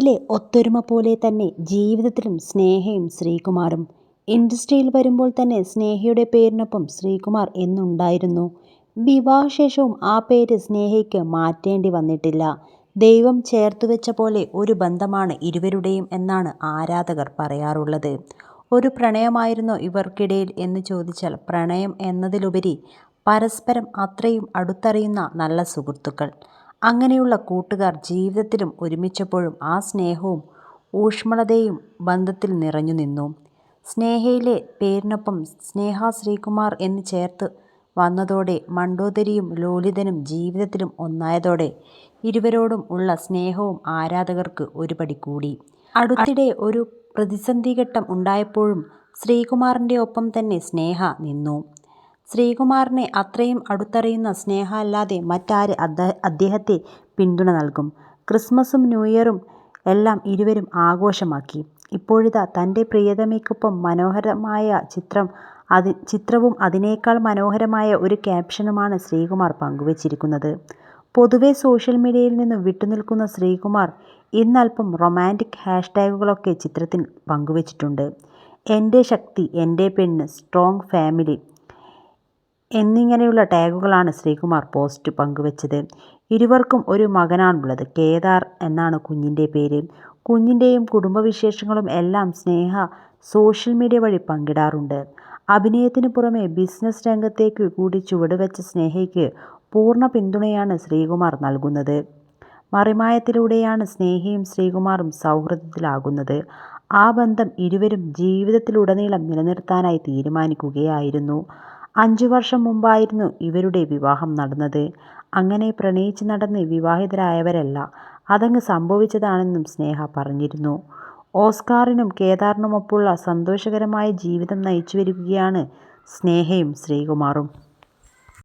പേരിലെ ഒത്തൊരുമ പോലെ തന്നെ ജീവിതത്തിലും സ്നേഹയും ശ്രീകുമാറും. ഇൻഡസ്ട്രിയിൽ വരുമ്പോൾ തന്നെ സ്നേഹയുടെ പേരിനൊപ്പം ശ്രീകുമാർ എന്നുണ്ടായിരുന്നു. വിവാഹശേഷവും ആ പേര് സ്നേഹയ്ക്ക് മാറ്റേണ്ടി വന്നിട്ടില്ല. ദൈവം ചേർത്തുവെച്ച പോലെ ഒരു ബന്ധമാണ് ഇരുവരുടെയും എന്നാണ് ആരാധകർ പറയാറുള്ളത്. ഒരു പ്രണയമായിരുന്നോ ഇവർക്കിടയിൽ എന്ന് ചോദിച്ചാൽ പ്രണയം എന്നതിലുപരി പരസ്പരം അത്രയും അടുത്തറിയുന്ന നല്ല സുഹൃത്തുക്കൾ. അങ്ങനെയുള്ള കൂട്ടുകാർ ജീവിതത്തിലും ഒരുമിച്ചപ്പോഴും ആ സ്നേഹവും ഊഷ്മളതയും ബന്ധത്തിൽ നിറഞ്ഞു നിന്നു. സ്നേഹയിലെ പേരിനൊപ്പം സ്നേഹ ശ്രീകുമാർ എന്ന് ചേർത്ത് വന്നതോടെ മണ്ഡോദരിയും ലോലിതനും ജീവിതത്തിലും ഒന്നായതോടെ ഇരുവരോടും ഉള്ള സ്നേഹവും ആരാധകർക്ക് ഒരുപടി കൂടി. അടുത്തിടെ ഒരു പ്രതിസന്ധി ഘട്ടം ഉണ്ടായപ്പോഴും ശ്രീകുമാറിന്റെ ഒപ്പം തന്നെ സ്നേഹ നിന്നു. ശ്രീകുമാറിനെ അത്രയും അടുത്തറിയുന്ന സ്നേഹ അല്ലാതെ മറ്റാര് അദ്ദേഹത്തെ പിന്തുണ നൽകും. ക്രിസ്മസും ന്യൂഇയറും എല്ലാം ഇരുവരും ആഘോഷമാക്കി. ഇപ്പോഴിതാ തന്റെ പ്രിയതമയ്ക്കൊപ്പം മനോഹരമായ ചിത്രം അതി ചിത്രവും അതിനേക്കാൾ മനോഹരമായ ഒരു ക്യാപ്ഷനുമാണ് ശ്രീകുമാർ പങ്കുവച്ചിരിക്കുന്നത് പൊതുവെ സോഷ്യൽ മീഡിയയിൽ നിന്ന് വിട്ടുനിൽക്കുന്ന ശ്രീകുമാർ ഇന്നൽപ്പം റൊമാന്റിക് ഹാഷ്ടാഗുകളൊക്കെ ചിത്രത്തിൽ പങ്കുവച്ചിട്ടുണ്ട് എന്റെ ശക്തി, എന്റെ പെണ്ണ്, സ്ട്രോങ് ഫാമിലി എന്നിങ്ങനെയുള്ള ടാഗുകളാണ് ശ്രീകുമാർ പോസ്റ്റ് പങ്കുവച്ചത് ഇരുവർക്കും ഒരു മകനാണുള്ളത്. കേദാർ എന്നാണ് കുഞ്ഞിന്റെ പേര്. കുഞ്ഞിന്റെയും കുടുംബവിശേഷങ്ങളും എല്ലാം സ്നേഹ സോഷ്യൽ മീഡിയ വഴി പങ്കിടാറുണ്ട്. അഭിനയത്തിന് പുറമെ ബിസിനസ് രംഗത്തേക്ക് കൂടി ചുവടുവെച്ച സ്നേഹയ്ക്ക് പൂർണ പിന്തുണയാണ് ശ്രീകുമാർ നൽകുന്നത്. മറിമായത്തിലൂടെയാണ് സ്നേഹയും ശ്രീകുമാറും സൗഹൃദത്തിലാകുന്നത്. ആ ബന്ധം ഇരുവരും ജീവിതത്തിലുടനീളം നിലനിർത്താനായി തീരുമാനിക്കുകയായിരുന്നു. അഞ്ചുവർഷം മുമ്പായിരുന്നു ഇവരുടെ വിവാഹം നടന്നത്. അങ്ങനെ പ്രണയിച്ച് നടന്ന് വിവാഹിതരായവരല്ല, അതങ്ങ് സംഭവിച്ചതാണെന്നും സ്നേഹ പറഞ്ഞിരുന്നു. ഓസ്കാറിനും കേദാറിനുമൊപ്പമുള്ള സന്തോഷകരമായ ജീവിതം നയിച്ചു വരികയാണ് സ്നേഹയും ശ്രീകുമാറും.